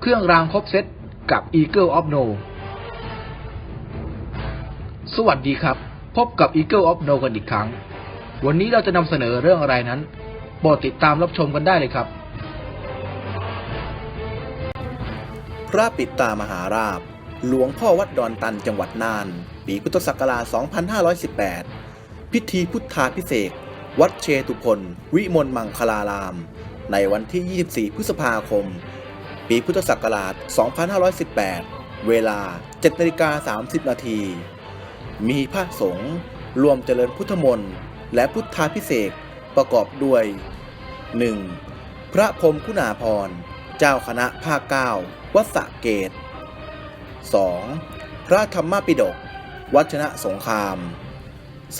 เครื่องรางครบเซตกับ Eagle of No สวัสดีครับ พบกับ Eagle of No กันอีกครั้ง วันนี้เราจะนำเสนอเรื่องอะไรนั้นโปรดติดตามรับชมกันได้เลยครับ พระปิดตามหาราบ หลวงพ่อวัดดอนตันจังหวัดน่าน ปีพุทธศักราช 2518 พิธีพุทธาพิเศษวัดเชตุพนวิมลมังคลาราม ในวันที่ 24 พฤษภาคม ปีพุทธศักราช 2518 เวลา 7นาฬิกา30 นาที มีพระสงฆ์รวมเจริญพุทธมนต์และพุทธาพิเศษประกอบด้วย 1. พระพรมคุณาภรเจ้าคณะภาคเก้าวัดสะเกต 2. พระธรรมปิฎกวัชนะสงคราม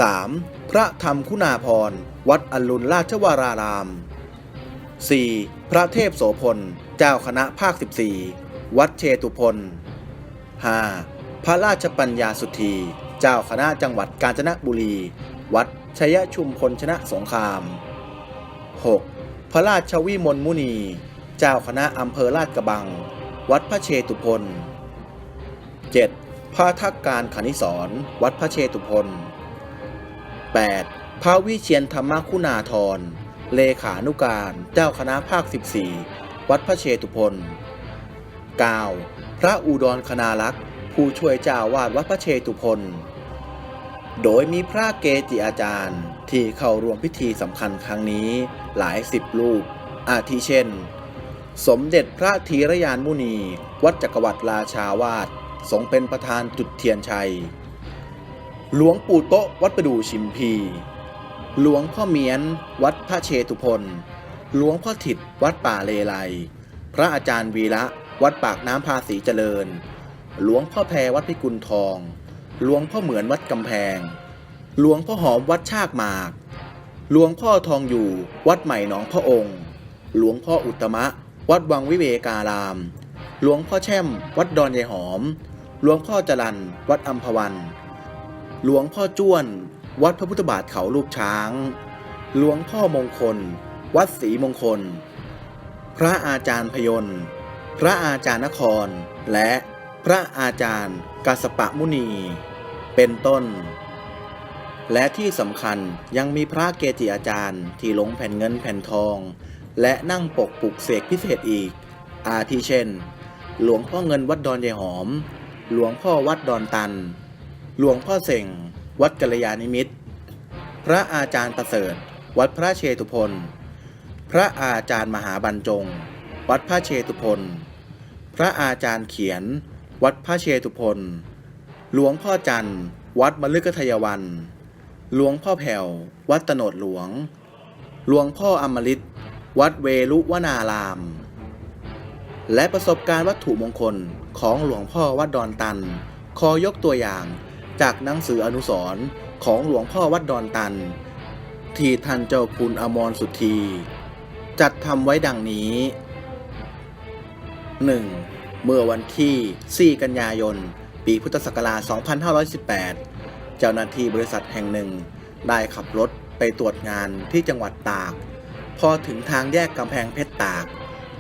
3. พระธรรมคุณาภรวัดอรุณราชวราราม 4. พระเทพโสพล เจ้าคณะภาค 14 วัดเชตุพน 5. พระราชปัญญาสุธี เจ้าคณะจังหวัดกาญจนบุรี วัดชยชุมพลชนะสงคราม 6. พระราชวิมลมุนี เจ้าคณะอำเภอลาดกระบัง วัดพระเชตุพน 7. พระทักการขณิสรวัดพระเชตุพน 8. พระวิเชียนธรรมคุณาธร เลขานุการเจ้าคณะภาค 14 วัดพระเชตุพน 9. พระอุดรคณาลักษ์ผู้ช่วยเจ้าวาดวัดพระเชตุพน โดยมีพระเกจิอาจารย์ที่เข้าร่วมพิธีสำคัญครั้งนี้หลายสิบรูป อาทิเช่น สมเด็จพระธีรยานมุนี วัดจักรวรรดิราชาวาสทรงเป็นประธานจุดเทียนชัย หลวงปู่โตะวัดประดู่ชิมพี หลวงพ่อเมียน วัดพระเชตุพนหลวงพ่อถิดวัดป่าเลไลพระอาจารย์วีระ วัดปากน้ำภาษีเจริญ หลวงพ่อแพรวัดพิกุลทอง หลวงพ่อเหมือนวัดกำแพง หลวงพ่อหอมวัดชากหมาก หลวงพ่อทองอยู่ วัดใหม่หนองพระองค์ หลวงพ่ออุตตมะ วัดวังวิเวการาม หลวงพ่อแช่ม วัดดอนยายหอม หลวงพ่อจรัน วัดอัมพวัน หลวงพ่อจ้วน วัดพระพุทธบาทเขาลูกช้าง หลวงพ่อมงคล วัดศรีมงคล พระอาจารย์พยนต์ พระอาจารย์นคร และพระอาจารย์กัสปะมุนี เป็นต้น และที่สำคัญยังมีพระเกจิอาจารย์ที่ลงแผ่นเงินแผ่นทอง และนั่งปกปลุกเสกพิเศษอีก อาทิเช่น หลวงพ่อเงินวัดดอนยายหอม หลวงพ่อวัดดอนตัน หลวงพ่อเส่ง วัดกัลยาณิมิตร พระอาจารย์ประเสริฐ วัดพระเชตุพนพระอาจารย์มหาบรรจง วัดพระเชตุพนพระอาจารย์เขียน วัดพระเชตุพนหลวงพ่อจันทร์ วัดมฤคทยวัน หลวงพ่อแผ่ว วัดตโนดหลวง หลวงพ่ออมฤตวัดเวลุวนาราม และประสบการณ์วัตถุมงคลของหลวงพ่อวัดดอนตัน ขอยกตัวอย่าง จากหนังสืออนุสรณ์ของหลวงพ่อวัดดอนตัน ที่ท่านเจ้าคุณอมรสุธี จัดทำไว้ดังนี้ 1. เมื่อวันที่ 4 กันยายน ปีพุทธศักราช 2518 เจ้าหน้าที่บริษัทแห่งหนึ่ง ได้ขับรถไปตรวจงานที่จังหวัดตาก พอถึงทางแยกกำแพงเพชรตาก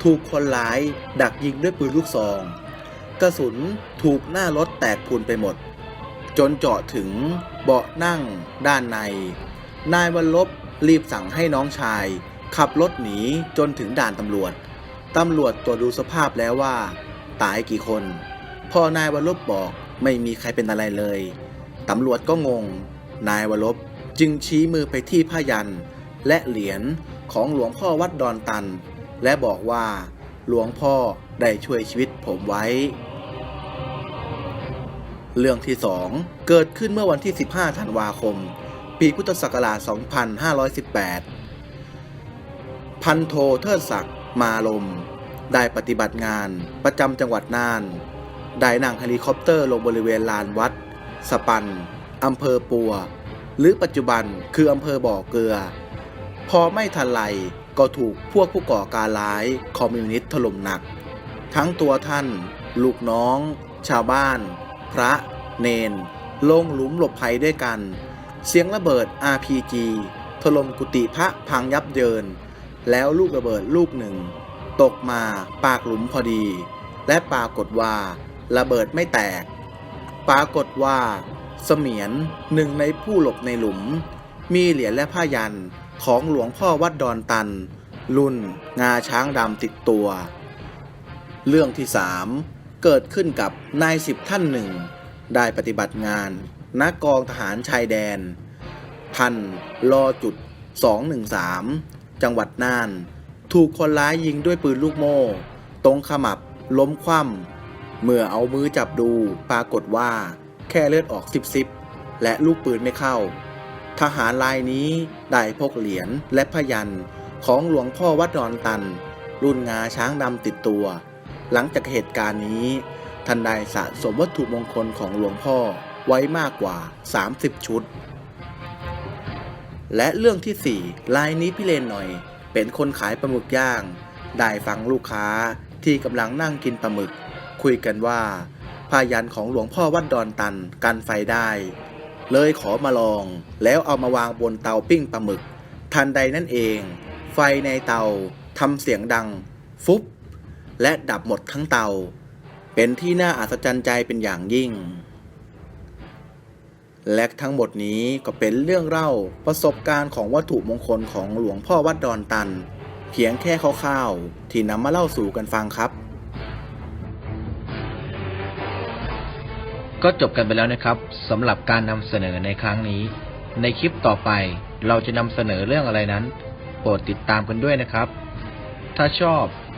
ถูกคนร้ายดักยิงด้วยปืนลูกซอง กระสุนถูกหน้ารถแตกพุนไปหมด จนเจาะถึงเบาะนั่งด้านใน นายวันลบรีบสั่งให้น้องชาย ขับรถหนีจนถึงด่านตำรวจ ตำรวจตรวจดูสภาพแล้วว่า ตายกี่คน พอนายวันลบบอกไม่มีใครเป็นอะไรเลย ตำรวจก็งง นายวรบจึงชี้มือไปที่ผ้ายัน และเหรียญของหลวงพ่อวัดดอนตัน และบอกว่า หลวงพ่อได้ช่วยชีวิตผมไว้ เรื่องที่ 2 เกิดขึ้นเมื่อวันที่ 15 ธันวาคม ปีพุทธศักราช 2518 พันโทเทิดศักดิ์มาลม ได้ปฏิบัติงานประจำจังหวัดน่าน ได้นั่งเฮลิคอปเตอร์ลงบริเวณลานวัด สปันอำเภอปัว หรือปัจจุบันคืออำเภอบ่อเกลือ พอไม่ทันไรก็ถูกพวกผู้ก่อการร้ายคอมมิวนิสต์ถล่มหนัก ทั้งตัวท่าน ลูกน้อง ชาวบ้าน ระ เนน ลงหลุมหลบภัยด้วยกัน เสียงระเบิด RPG ถล่มกุฏิพระพังยับเยิน แล้วลูกระเบิดลูกหนึ่ง ตกมาปากหลุมพอดี และปรากฏว่า ระเบิดไม่แตก ปรากฏว่าเสมียนหนึ่งในผู้หลบในหลุม มีเหรียญและผ้ายันของหลวงพ่อวัดดอนตัน รุ่น งาช้างดำติดตัว เรื่องที่สาม เกิดขึ้นกับนายสิบท่านหนึ่ง ได้ปฏิบัติงานนักกองทหารชายแดน พันลอจุด 213 จังหวัดน่าน ถูกคนร้ายยิงด้วยปืนลูกโม่ ตรงขมับล้มคว่ำเมื่อเอามือจับดูปรากฏว่าแค่เลือดออกซิบซิบและลูกปืนไม่เข้า ทหารรายนี้ได้พกเหรียญและพยันของหลวงพ่อวัดดอนตัน รุ่นงาช้างดำติดตัว หลังจากเหตุการณ์นี้ท่านได้สะสมวัตถุมงคลของหลวงพ่อไว้มากกว่า 30 ชุด และเรื่องที่ 4 ลายนี้พี่เลนหน่อย เป็นคนขายปลาหมึกย่าง ได้ฟังลูกค้าที่กำลังนั่งกินปลาหมึก คุยกันว่าพายันของหลวงพ่อวัดดอนตันกันไฟได้ เลยขอมาลอง แล้วเอามาวางบนเตาปิ้งปลาหมึก ทันใดนั่นเอง ไฟในเตาทำเสียงดัง ฟุบ และดับหมดทั้งเตา เป็นที่น่าอัศจรรย์ใจเป็นอย่างยิ่ง และทั้งหมดนี้ก็เป็นเรื่องเล่าประสบการณ์ของวัตถุมงคลของหลวงพ่อวัดดอนตัน เพียงแค่คร่าวๆที่นำมาเล่าสู่กันฟังครับก็จบกันไปแล้วนะครับสำหรับการนำเสนอในครั้งนี้ ในคลิปต่อไปเราจะนำเสนอเรื่องอะไรนั้น โปรดติดตามกันด้วยนะครับ ถ้าชอบ